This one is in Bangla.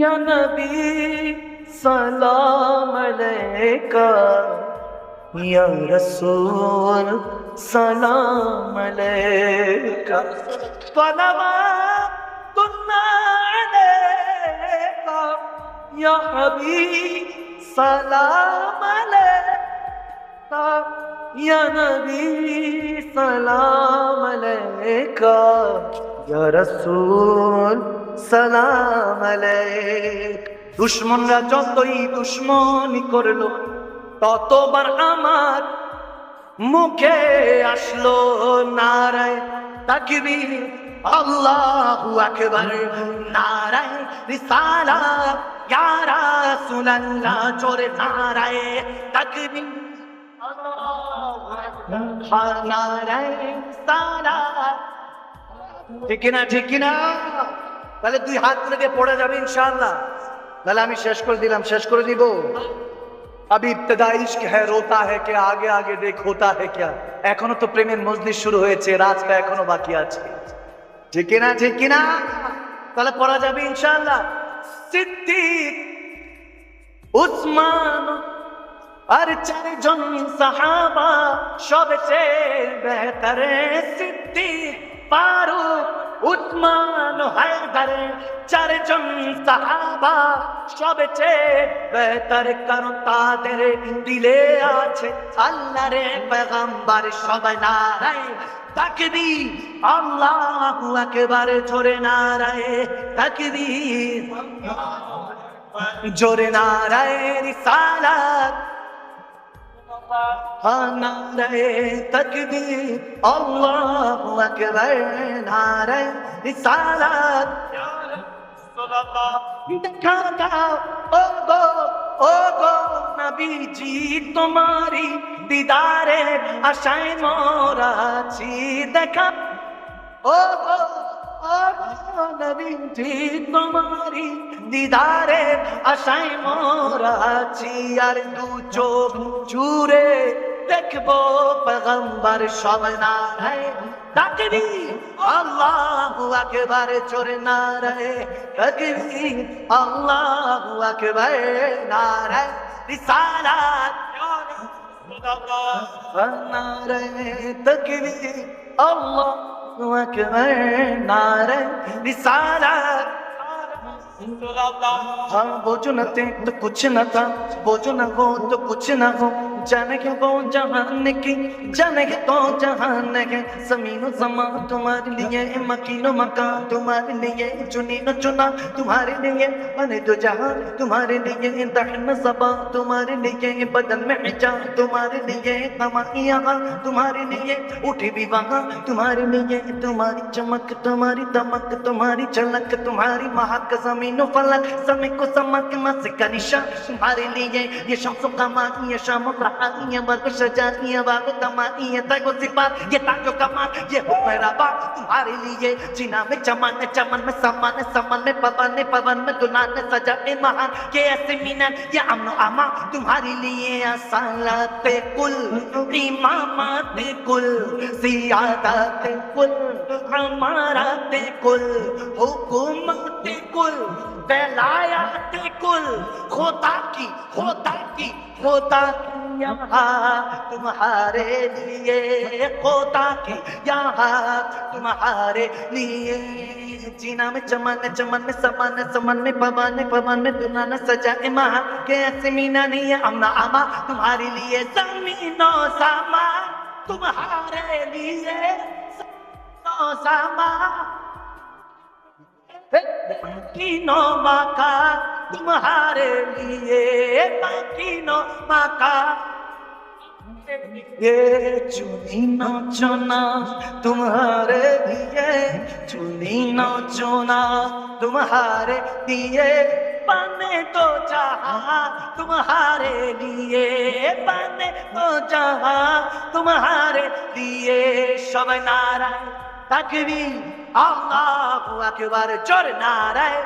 یا نبی سلام علیکہ، یا رسول سلام علیکہ طلبا تنا علیکہ، یا حبیب سلام علیکہ، یا نبی سلام علیکہ۔ ইয়া সালাম দুশ্মনরা যতই দুশ্মনি করল, ততবার আমার মুখে আসলো নারায় তাকবীর। আল্লাহু আকবার, নারায় রিসালা। ইয়া রাসূলুল্লাহ, জোরে নারায় তাকবীর। আল্লাহু আকবার নারায় সালাত ঠিক না ঠিক না তাহলে তুই হাত তুলে দিয়ে পড়ে যাবে ইনশাল্লাহ তাহলে আমি শেষ করে দিলাম, শেষ করে দিব আবি রোতা কে, আগে আগে দেখ, হোতা কে। এখনও তো প্রেমের শুরু হয়েছে এখনও বাকি আছে। ঠিক ঠিক তাহলে পড়া যাবে উসমান আর সাহাবা সবচেয়ে বেহতরে ফারুক উসমান হায়দার, চারজন সাহাবা সবচেয়ে বেহতর কারণ তাদের দিলে আছে আল্লাহর পেগম্বর সবাই নারায়, তাকবীর, আল্লাহু আকবার, জোরে নারায়, তাকবীর, জোরে নারায়, রিসালাত নারায় তকবীর, আল্লাহু আকবার নারায় রিসালাত। দেখা দাও ও গো ও গো নবীজি তোমারি দিদারে আশায় মোরাছি দেখা ও গো ও গো নবীজি তোমারি দিদারে আশায় মোরাছি আর দু চোখ জুড়ে দেখব পেগম্বর সব নারায় তাকবি আল্লাহু আকবার জোরে নারায় তাকবি আল্লাহু আকবার নারায় রিসালাত নারায় তাকবি আল্লাহু আকবার নারায় রিসালাত हाँ वो जो न थे तो कुछ न था वो जो न हो तो कुछ न हो جانے کے وہ جہان کی جانے کے تو جہان ہے زمین و زمان تمہارے لیے مکین و مکان تمہارے لیے چنین و چنا تمہارے لیے بنے دو جہان تمہارے لیے دہن زباں تمہارے لیے بدن میں حجا تمہارے لیے کمائی یہاں تمہارے لیے اٹھے بھی وہاں تمہارے لیے تمہاری چمک تمہاری دمک تمہاری چلک تمہاری مہک زمین و فلک سمک و سمک مسک نشا تمہارے لیے یہ شمس و قمان یہ شام و آتی ہے مرکش جاتی ہے واقع تماتی ہے تگ و صفات یہ تاج و یہ ہو میرا باپ تمہارے لیے۔ جنا میں چمن میں چمن میں سمن میں سمن میں پون میں پون میں دلان میں سجا میں مہان کے ایسے مینن یہ امن و اما تمہارے لیے اصالت کل امامات کل سیادات کل امارات کل، حکومت کل ویلایات کل۔ خدا کی خدا کی خدا کی۔ یہاں تمہارے لیے کوتا کی یہاں تمہارے لیے۔ جینا میں چمن چمن میں سمن سمن میں پمن پمن میں دنا نہ سجا اماں کے سمینا نہیں ہے امنا اما تمہارے لیے زمین و ساما تمہارے لیے ساما مکینوں ماں کا تمہارے لیے باقی نو ماں کا ये चुनी नचना तुम्हारे दिए चुनी नचना तुम्हारे दिए बने तो जहा तुम्हारे लिए बने तो जहा तुम्हारे लिए सब नाराय तकबीर अल्लाह अकबर चोर नाराय